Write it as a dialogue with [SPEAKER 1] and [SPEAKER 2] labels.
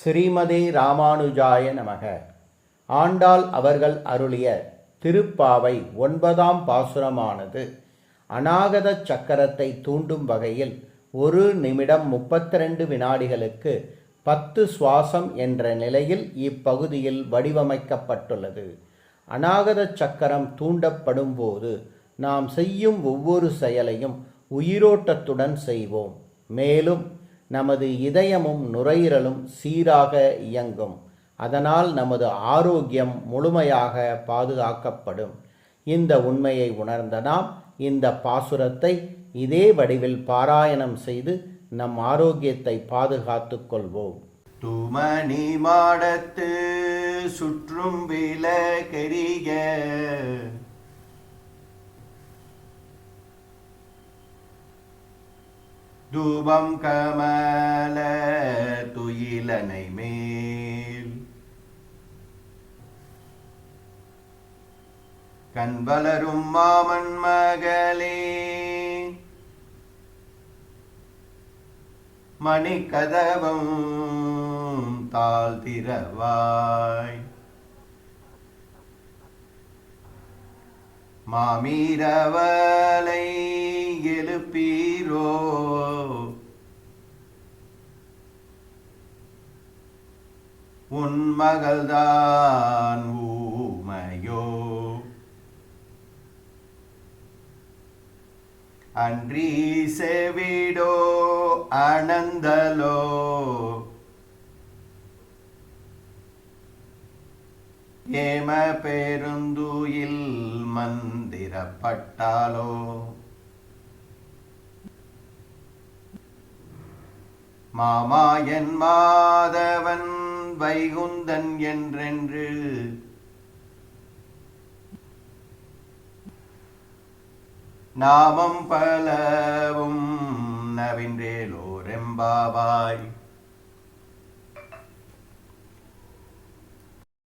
[SPEAKER 1] ஸ்ரீமதே ராமானுஜாய நமக. ஆண்டாள் அவர்கள் அருளிய திருப்பாவை ஒன்பதாம் பாசுரமானது அநாகத சக்கரத்தை தூண்டும் வகையில் ஒரு நிமிடம் முப்பத்தி ரெண்டு வினாடிகளுக்கு பத்து சுவாசம் என்ற நிலையில் இப்பகுதியில் வடிவமைக்கப்பட்டுள்ளது. அநாகத சக்கரம் தூண்டப்படும் போது நாம் செய்யும் ஒவ்வொரு செயலையும் உயிரோட்டத்துடன் செய்வோம். மேலும் நமது இதயமும் நுரையீரலும் சீராக இயங்கும். அதனால் நமது ஆரோக்கியம் முழுமையாக பாதுகாக்கப்படும். இந்த உண்மையை உணர்ந்த நாம் இந்த பாசுரத்தை இதே வடிவில் பாராயணம் செய்து நம் ஆரோக்கியத்தை பாதுகாத்துக் கொள்வோம்.
[SPEAKER 2] துமணி மாடத்து சுற்றும் விலகரிய தூபம் கமல துயிலனை மேல். கண் மாமன் மகளே. மணிக்கதவம் தாழ்த்திரவாய். மாமீரவலை எழுப்பீரோ. உன் மகள்தான் ஊமையோ. அன்றி செவிடோ அனந்தலோ ஏம பேருந்துயில் மந்திரப்பட்டாலோ. மாமாயன் மாதவன் வைகுந்தன் என்றென்று. நாமம் பலவும் நவின்றேலோரெம்பாவாய்.